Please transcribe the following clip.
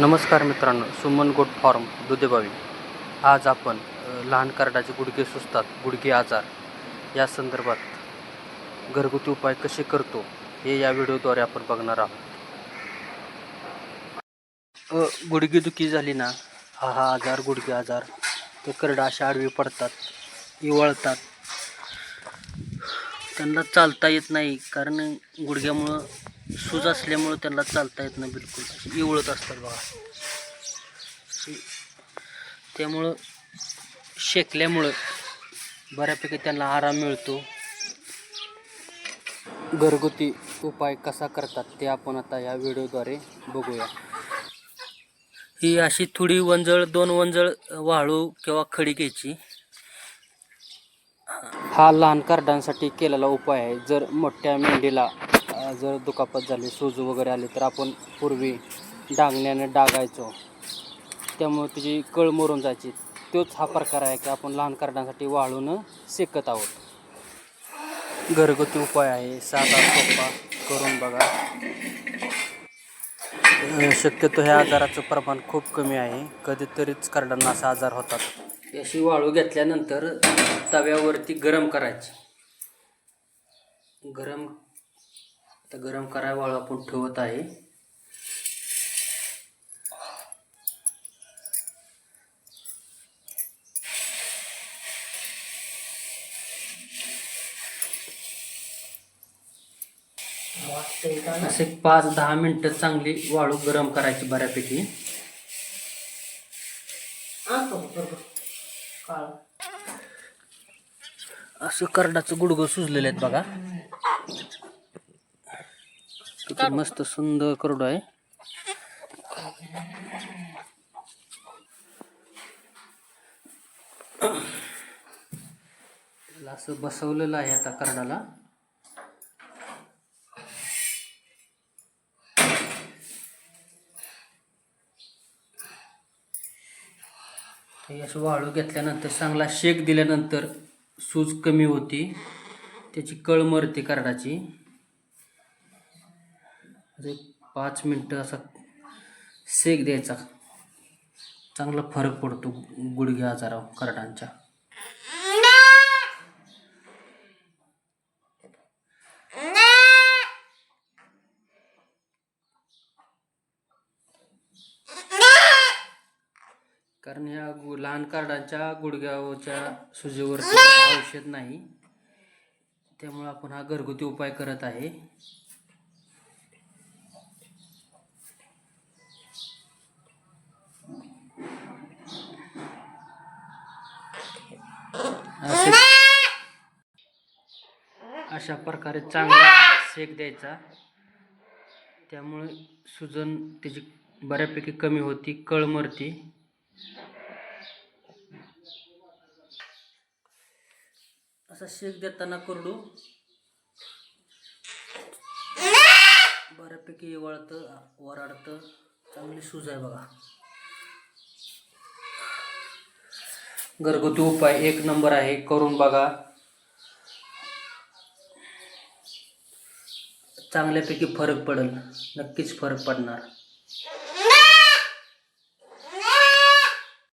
नमस्कार मित्रांनो Suman goat farm दुधेबावी. आज आपण लहान कार्डाचे गुडघे सुचतात गुडघे आजार. या संदर्भात घरगुती उपाय कसे करतो हे या व्हिडिओद्वारे आपण बघणार आहोत. गुडघेदुखी झाली ना हा हा आजार गुडघे आजार ते करडा अशा आडवी पडतात इवळतात. त्यांना चालता येत नाही कारण गुडघ्यामुळं सूज असल्यामुळं त्यांना चालता येत नाही बिलकुल. इवळत असतात बघा. त्यामुळं शेकल्यामुळं बऱ्यापैकी त्यांना आराम मिळतो. घरगुती उपाय कसा करतात ते आपण आता या व्हिडिओद्वारे बघूया. ही अशी थोडी वंजळ दोन वंजळ वाळू किंवा खडी घ्यायची. हा लहान कार्डांसाठी केलेला उपाय आहे. जर मोठ्या मेंढीला जर दुखापत झाली सूज वगैरे आली तर आपण पूर्वी डागण्याने डागायचो. त्यामुळे तिची कळ मरून जायची. तोच हा प्रकार आहे की आपण लहान कार्डांसाठी वाळून शेकत आहोत. घरगुती उपाय आहे. साधा सोपा करून बघा. शक्यतो ह्या आजाराचं प्रमाण खूप कमी आहे. कधीतरीच करडांना असा आजार होतात. अशी वाळू घेतल्यानंतर तव्यावरती गरम करायची. गरम आता गरम कराय आपण ठेवत आहे. असे पाच दहा मिनटं चांगली वाळू गरम करायची बऱ्यापैकी. असं करडाचं गुडगं सुजलेलं आहेत बघा. किती मस्त सुंदर करडू आहे. असं बसवलेलं आहे आता करडाला. असं वाळू घेतल्यानंतर चांगला शेक दिल्यानंतर सूज कमी होती. त्याची कळ मरते करडाची. एक पाच मिनटं असा शेक द्यायचा. चांगला फरक पडतो गुडघे आजारावर करडांच्या कारण ह्या गु- लहान कार्डांच्या गुडघ्याच्या सुजीवरती औषध नाही. त्यामुळे आपण हा घरगुती उपाय करत आहे. असे अशा प्रकारे चांगला शेक द्यायचा. त्यामुळे सुजन त्याची बऱ्यापैकी कमी होती कळ मरती असा शेक देताना करडू. बऱ्यापैकी वळतं वराडतं चांगली सूज आहे बघा. घरगुती उपाय एक नंबर आहे करून बघा. चांगल्यापैकी फरक पडेल नक्कीच फरक पडणार.